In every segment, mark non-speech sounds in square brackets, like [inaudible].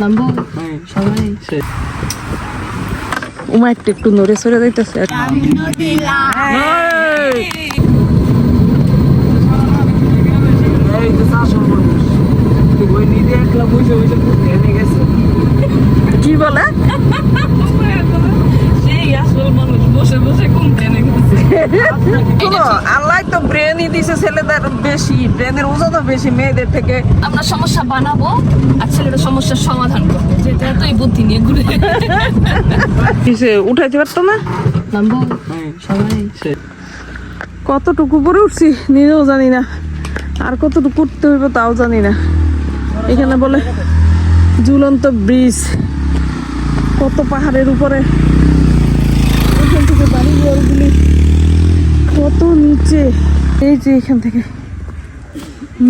নামবো? সবাই। উমা একটু একটু নড়ে সরে যাইতেছে। কি বলে? [laughs] সেই আসল মানুষ বসে বসে শোনো, আল্লাহ তো ব্রেনই দিছে ছেলেদের বেশি ব্রেনের ওজনও বেশি মেয়েদের থেকে। আমরা সমস্যা বানাবো আর ছেলেটা সমস্যার সমাধান করবে যেটা তো এই বুদ্ধি নিয়ে ঘুরে। কিসে উঠাইতে পারতো না? নামবো সবাই। কতটুকু পরে উঠছি নিজেও জানি না। আর কতটুকু উঠতে হইব তাও জানি না। এখানে বলে ঝুলন্ত ব্রিজ। কত পাহাড়ের উপরে এখান থেকে বাড়ি ঘরগুলি কত নিচে এই যে এখান থেকে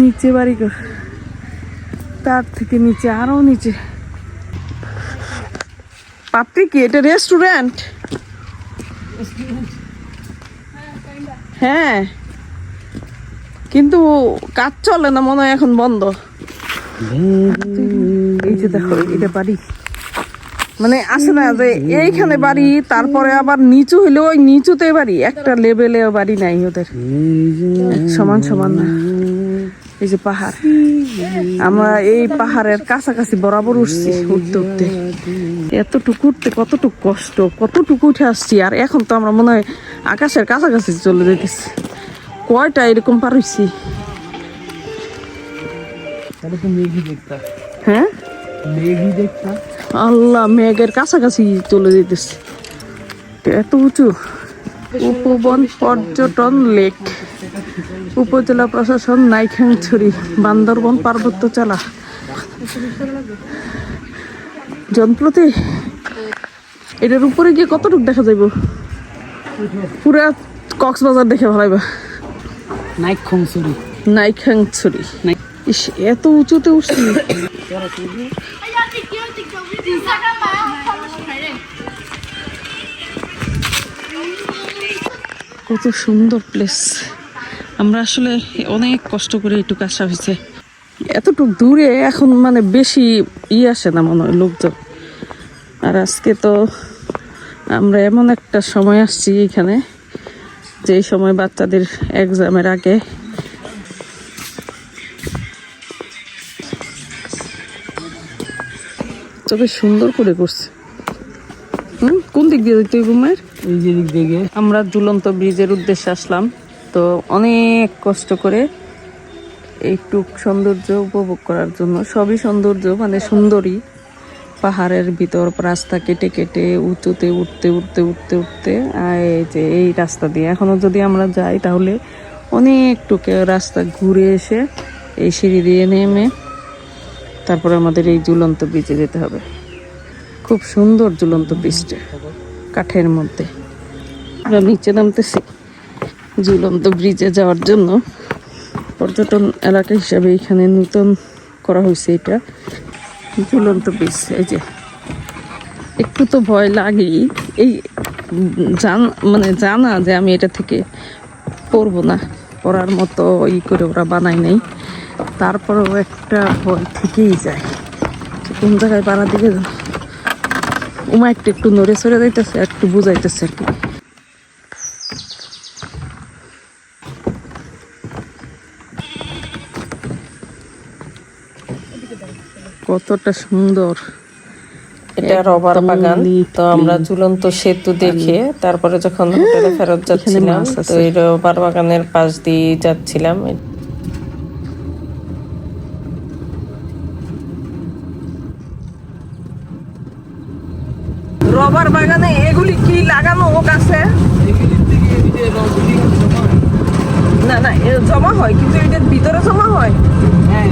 নিচে বাড়ি বাড়িঘর। তার থেকে নিচে, আরও নিচে। পাপড়ি কি? এটা রেস্টুরেন্ট হ্যাঁ। কিন্তু কাজ চলে না, মনে হয় এখন বন্ধ। এই যে দেখো, এটা বাড়ি। মানে আসে না যে এইখানে বাড়ি, তারপরে আবার নিচু হইলে ওই নিচুতে বাড়ি। একটা লেভেলে বাড়ি নাই ওদের। সমান সমান না। এই যে পাহাড়। আমরা এই পাহাড়ের কাছাকাছি বরাবর উঠছি উঠতে উঠতে। এতটুকু উঠতে কতটুকু কষ্ট, কতটুকু উঠে আসছি। আর এখন তো আমরা মনে হয় আকাশের কাছাকাছি চলে যেতেছি। কয়টা এরকম পার তাহলে আল্লাহ মেঘের কাছাকাছি চলে যেতেছে। এত উঁচু। উপবন পর্যটন লেক। উপজেলা প্রশাসন নাইখাংছড়ি বান্দরবন পার্বত্য চালা জনপ্রতি এটার উপরে গিয়ে কতটুকু দেখা যাইব? পুরা কক্সবাজার দেখে ভালাইবা। নাইক খংসুরি নাইখাংছড়ি। ইস, এত উঁচুতে উঠছি। কত সুন্দর প্লেস আমরা আসলে অনেক কষ্ট করে একটু আসা হয়েছে। এতটুক দূরে এখন মানে বেশি ই আসে না মনে হয় লোকজন। আর আজকে তো আমরা এমন একটা সময় আসছি এখানে, যে সময় বাচ্চাদের এক্সামের আগে। তবে সুন্দর করে করছে হুম? কোন দিক দিয়ে যেতে হইব মায়ের? এই যে দিক থেকে আমরা ঝুলন্ত ব্রিজের উদ্দেশ্যে আসলাম। তো অনেক কষ্ট করে একটু সৌন্দর্য উপভোগ করার জন্য সবই সৌন্দর্য মানে সুন্দরী। পাহাড়ের ভিতর রাস্তা কেটে কেটে উঁচুতে উঠতে উঠতে উঠতে উঠতে এই যে এই রাস্তা দিয়ে। এখনও যদি আমরা যাই তাহলে অনেকটুকু রাস্তা ঘুরে এসে এই সিঁড়ি দিয়ে নেমে তারপরে আমাদের এই ঝুলন্ত ব্রিজে যেতে হবে। খুব সুন্দর ঝুলন্ত ব্রিজটা কাঠের মধ্যে। আমরা নিচে নামতেছি ঝুলন্ত ব্রিজে যাওয়ার জন্য। পর্যটন এলাকা হিসাবে এখানে নতুন করা হয়েছে এটা, ঝুলন্ত ব্রিজ এই যে। একটু তো ভয় লাগেই। এই জান মানে জানা যে আমি এটা থেকে পড়ব না, পড়ার মতো ই করে ওরা বানায় নাই। তারপরেও একটা ভয় থেকেই যায়। কোন জায়গায় পাড়ার দিকে উমা একটু একটু নড়ে সরে যাইতেছে একটু বুঝাইতেছে আর কি। কতটা সুন্দর। এটা রবার বাগান তো আমরা ঝুলন্ত সেতু দেখে তারপরে যখন হোটেলে ফেরত যাচ্ছিলাম তো এই রবার বাগানের পাশ দিয়ে যাচ্ছিলাম। রবার বাগানে এগুলি কি লাগানো যে রবি না না জমা হয় কিন্তু এটার ভিতরে জমা হয়? হ্যাঁ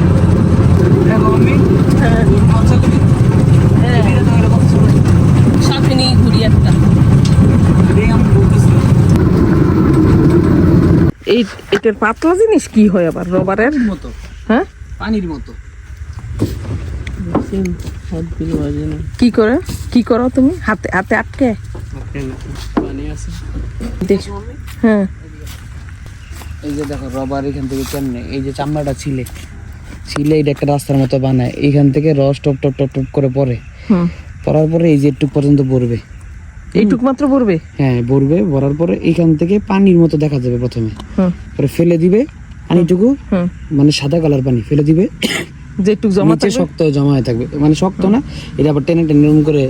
সাথে নিয়ে ঘুরি একটা। এই এটার পাতলা জিনিস কি হয় আবার রবারের? মতো। হ্যাঁ? পানির মতো। কি করে? কি করো তুমি? হাতে হাতে আটকে? হ্যাঁ। এই যে দেখো রবার এখান থেকে কেমনে? এই যে চামড়াটা ছিলে। ছিলে এটা একটা রাস্তার মতো বানায়। এইখান থেকে রস টপ টপ টপ টপ করে হুম। পড়ার পরে এই যে একটু পর্যন্ত পড়বে এইটুক মাত্র পড়বে হ্যাঁ ভরবে। ভরার পরে এইখান থেকে পানির মতো দেখা যাবে প্রথমে। পরে ফেলে দিবে পানিটুকু। মানে সাদা কালার পানি। ফেলে দিবে। যেটুক জমা নিচে শক্ত জমা হয়ে থাকবে। মানে শক্ত না এটা আবার টেনে টেনে এরকম করে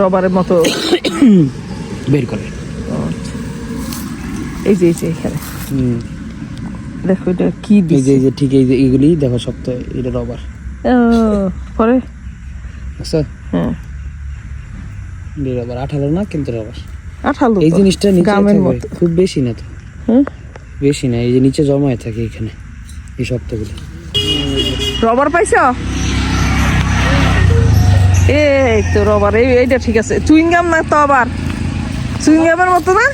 রবারের মতো। বের করে। এই যে এই যে এখানে। দেখো এটা কি এই যে এই যে ঠিক এই যে এইগুলি দেখো শক্ত এটা রবার। পরে? বুঝছ হ্যাঁ। রবার আঠালো না কিন্তু রবার। আঠালো এই জিনিসটা নিচে খুব বেশি না তো। হুম বেশি না এই যে নিচে জমা হয়ে থাকে এখানে এই শক্তগুলি। রবার পাইছ? এই তো রবার, এই এইটা ঠিক আছে। চুইংগাম না তো আবার? চুইংগামের মতো না?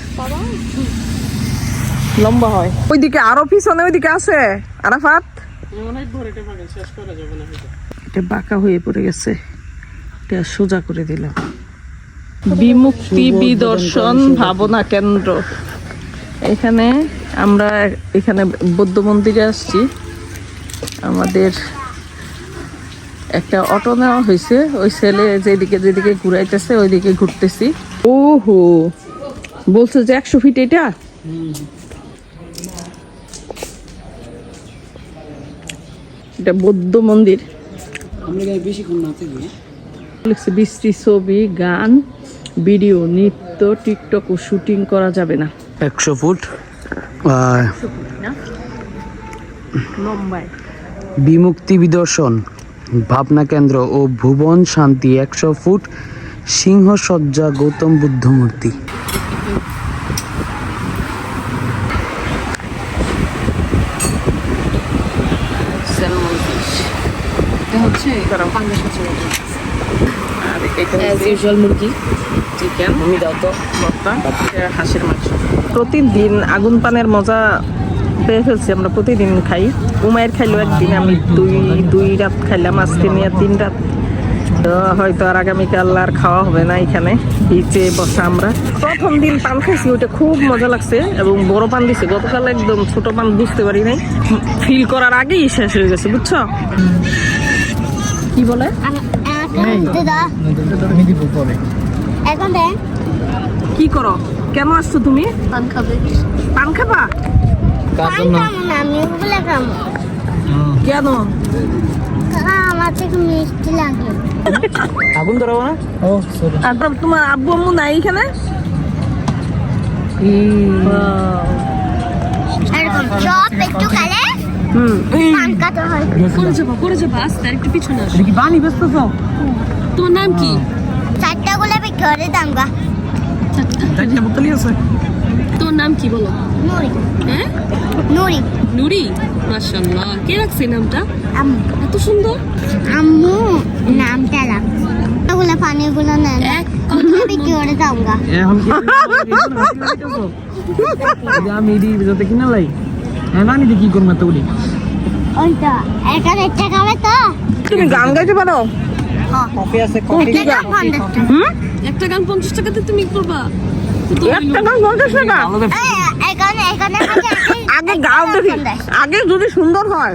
লম্বা হয়। ওইদিকে আরও পিছনে ওইদিকে আছে। আরাফাত? এটা বাঁকা হয়ে পড়ে গেছে। এটা সোজা করে দিলাম। বিমুক্তি বিদর্শন ভাবনা কেন্দ্র। এখানে আমরা এখানে বৌদ্ধ মন্দিরে আসছি। আমাদের একটা অটো নেওয়া হয়েছে। ওই ছেলে যেদিকে যেদিকে ঘুরাইতেছে ওইদিকে ঘুরতেছি। ও হো বলছে যে একশো ফিট এটা? এটা বৌদ্ধ মন্দির। বৃষ্টি ছবি গান ভিডিও নৃত্য টিকটক ও শুটিং করা যাবে না। একশো ফুট। লম্বায় বিমুক্তি বিদর্শন ভাবনা কেন্দ্র ও ভুবন শান্তি একশো ফুট সিংহ সজ্জা গৌতম বুদ্ধ মূর্তি। প্রতিদিন আগুন পানের মজা পেয়ে ফেলছি আমরা প্রতিদিন খাই। উমায়ের খাইলো একদিন আমি দুই দুই রাত খাইলাম আজকে নিয়ে তিন রাত। তো হয়তো আর আগামীকাল আর খাওয়া হবে না এখানে বিচে বসা আমরা। প্রথম দিন পান খাইছি ওইটা খুব মজা লাগছে এবং বড় পান দিছে। গতকাল একদম ছোট পান বুঝতে পারি নাই। ফিল করার আগেই শেষ হয়ে গেছে বুঝছ? কি বলে? কি করো? কেন আসছো তুমি? পান খাবে। পান খাবা? খাব না আমি ওগুলো খাব কেন? আমার থেকে মিষ্টি লাগে। আগুন ধরাবো না? ও সরি আর তোমার আব্বু আম্মু নাই এখানে? এরকম চপ একটু খালে হুম। পান কাটা করে যাব করে যাব আস্তে একটু পিছনে আসো। কি পানি ব্যস্ত তো। তোমার নাম কি? চারটা গুলো বিক্রি করে দাম গা। চারটা। বোতলই আছে। তোমার নাম কি বলো? নুরি হ্যাঁ? নুরি নুরি মাশাআল্লাহ। কে রাখছে নামটা? আম্মু। এত সুন্দর। আম্মু নামটা লাগছে ওগুলো পানিগুলো নেন এক ওগুলো করে দাম এখন কি আমি এটি যাতে কিনা লাই না কি করব ওইটা একটা খাবে তো। তুমি গান গাইতে পারো? কফি আছে একটা পঞ্চাশ টাকা। হুম? একটা গান পঞ্চাশ টাকাতে তুমি করবা। একটা গান পঞ্চাশ টাকা? এখানে এখানে আগে গাও দেখি। আগে যদি সুন্দর হয়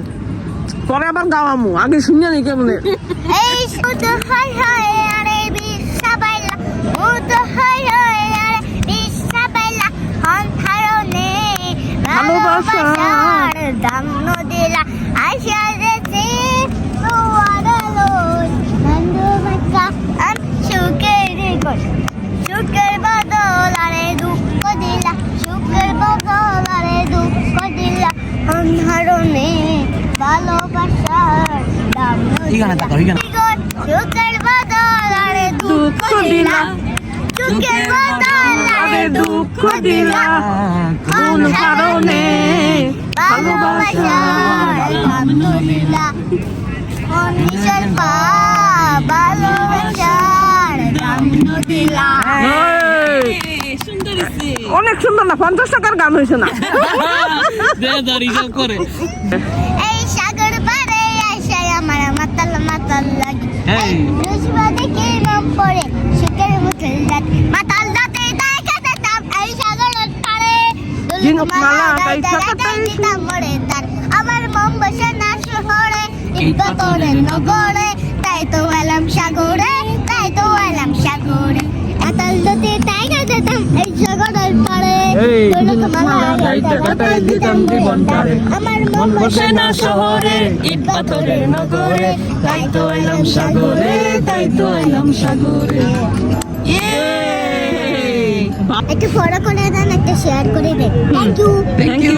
পরে আবার গাও আমু আগে শুনে নি কেমনে? এই শুধু হয় হয় আরে বিশ্বা বাইলা শুধু হয় হয় আরে বিশ্বা বাইলা অন্ধারনে ভালোবাসার দাম নদিলা আশা দেশে দুয়ারালোই বন্ধুবাসা আর সুখের গল সুখের বদল আরে দুঃখ দিলা সুখের বদল আরে দুঃখ দিলা অন্ধারনে ভালোবাসার দাম বদল আরে দুঃখ দিলা। বদল আরে দুঃখ দিলা। কোন কারণে ভালোবাসার দাম পা ভালোবাসার দাম নদিলা এই, এই, সুন্দর হইছে। অনেক সুন্দর না পঞ্চাশ টাকার গান হয়েছে না। [laughs] করে। এই সাগর পারে আসায় আমার মাতাল মাতাল লাগে। এই। রুশবা দেখে নাম পড়ে সুখের মুখের রাত মাতাল রাতে দেখা যেতাম এই সাগরের পারে মালা গাইছা গাইতে কাটাই তার। আমার মন বসে না শহরে ইট পাথরের নগরে। তাই তো এলাম সাগরে তাই তো এলাম সাগরে। মন বসে না শহরে ইট পাথরের নগরে তাই তো এলাম সাগরে তাই তো এলাম সাগরে। একটু ফলো করে দেন একটা শেয়ার করে দেন। Thank you thank you